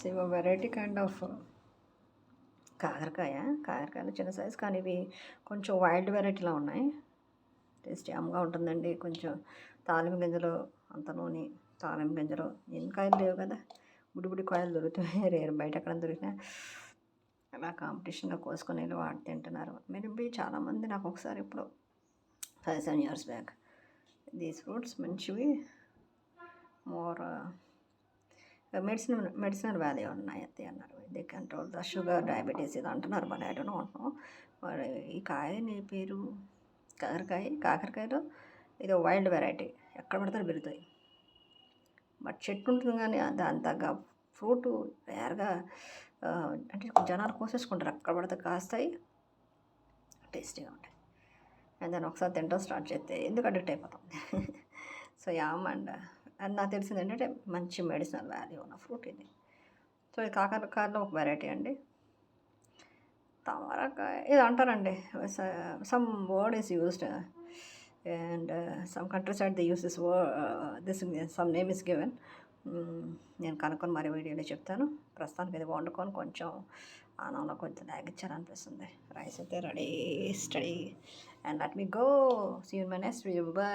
Same variety kind of కాకరకాయ. కాకరకాయలు చిన్న సైజు కానీ ఇవి కొంచెం వైల్డ్ వెరైటీలో ఉన్నాయి. టేస్టీ అమ్మగా ఉంటుందండి. కొంచెం తాలింపు గింజలు అంత నూనె తాలింపు గింజలు ఎన్ని కాయలు లేవు కదా. బుడిబుడి కాయలు దొరుకుతున్నాయి. రేరు బయట ఎక్కడ దొరికినా అలా కాంపిటీషన్గా కోసుకొని వెళ్ళి వాడు తింటున్నారు. మీరు చాలామంది నాకు ఒకసారి ఇప్పుడు five seven years back. These fruits మంచివి. మోర్ మెడిసిన్ మెడిసినల్ వ్యాధి ఉన్నాయి అంతే అన్నారు. They control the sugar diabetes ఇది అంటున్నారు మరి. ఐ డోంట్ నో మరి ఈ కాయని పేరు? కాకరకాయ? కాకరకాయలో ఇది వైల్డ్ వెరైటీ. ఎక్కడ పడితే పెరుగుతాయి. బట్ చెట్టు ఉంటుంది కానీ దాని తగ్గ ఫ్రూట్ రేర్గా అంటే జనాలు కోసేసుకుంటారు. అక్కడ పడితే కాస్తాయి. టేస్టీగా ఉంటాయి. అండ్ దాన్ని ఒకసారి తింటాం స్టార్ట్ చేస్తే ఎందుకు అడిక్ట్ అయిపోతాం? సో యామ్ అండ్ నాకు తెలిసింది ఏంటంటే మంచి మెడిసినల్ వాల్యూ ఉన్న ఫ్రూట్ ఇది. సో ఇది కాకరకాయలో ఒక వెరైటీ అండి. తమరకాయ ఇది అంటారండి some word is used and some country side they use this word this some name is given నేను కనుక్కొని మరి వీడియోలో చెప్తాను. ప్రస్తుతానికి ఇది వండుకొని కొంచెం అన్నంలో కొంచెం తాగించాలనిపిస్తుంది రైస్ అయితే ready study. And let me go. See you my next video bye